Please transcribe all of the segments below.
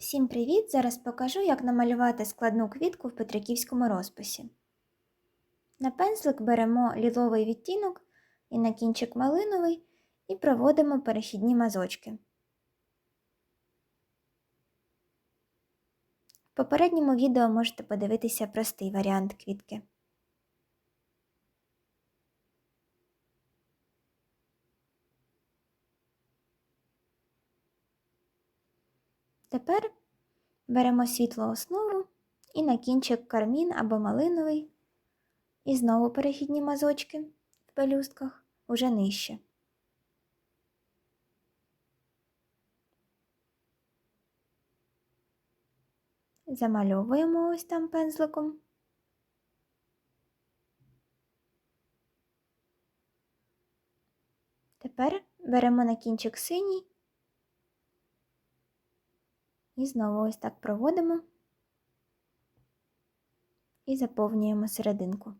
Всім привіт! Зараз покажу, як намалювати складну квітку в петриківському розписі. На пензлик беремо ліловий відтінок і на кінчик малиновий і проводимо перехідні мазочки. В попередньому відео можете подивитися простий варіант квітки. Тепер беремо світлу основу і на кінчик кармін або малиновий, і знову перехідні мазочки в пелюстках уже нижче. Замальовуємо ось там пензликом. Тепер беремо на кінчик синій і знову ось так проводимо і заповнюємо серединку.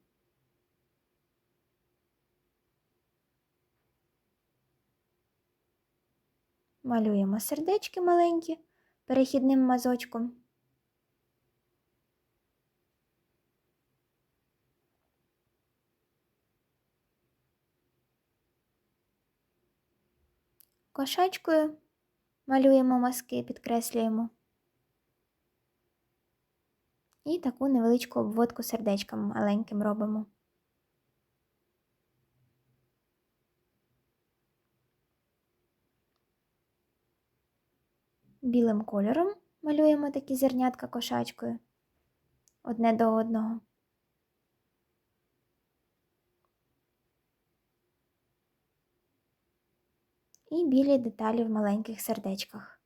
Малюємо сердечки маленькі перехідним мазочком. Кошачкою малюємо мазки, підкреслюємо. І таку невеличку обводку сердечком маленьким робимо. Білим кольором малюємо такі зернятка кошачкою одне до одного. І білі деталі в маленьких сердечках.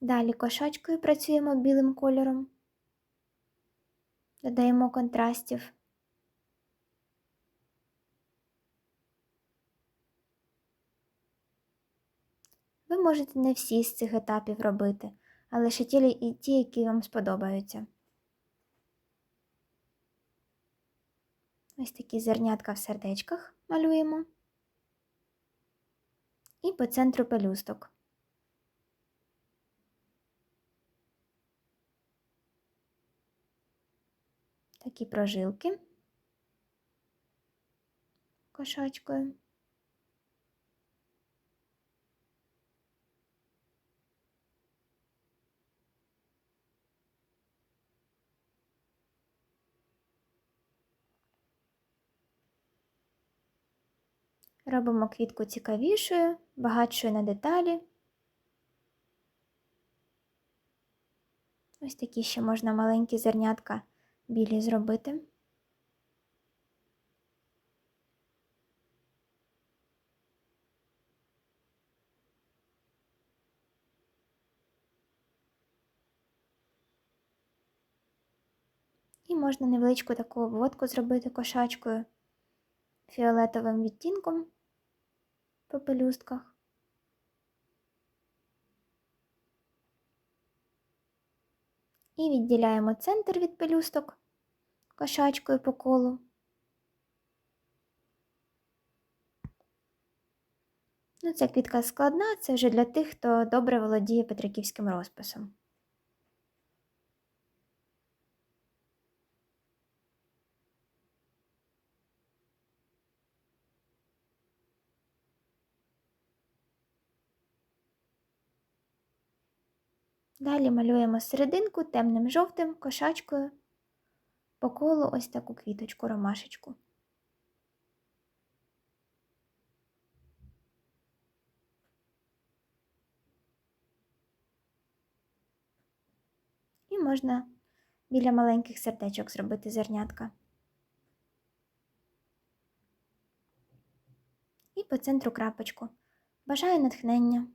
Далі кошачкою працюємо білим кольором, додаємо контрастів. Ви можете не всі з цих етапів робити, а лише ті, ті, які вам сподобаються. Ось такі зернятка в сердечках малюємо і по центру пелюсток. такі прожилки кошачкою. Робимо квітку цікавішою, багатшою на деталі. Ось такі ще можна маленькі зернятка білі зробити. І можна невеличку таку обводку зробити кошачкою фіолетовим відтінком по пелюстках. І відділяємо центр від пелюсток кошачкою по колу. Ну, Ця квітка складна, це вже для тих, хто добре володіє петриківським розписом. Далі малюємо серединку темним жовтим кошачкою по колу ось таку квіточку, ромашечку. І можна біля маленьких сердечок зробити зернятка. І по центру крапочку. Бажаю натхнення!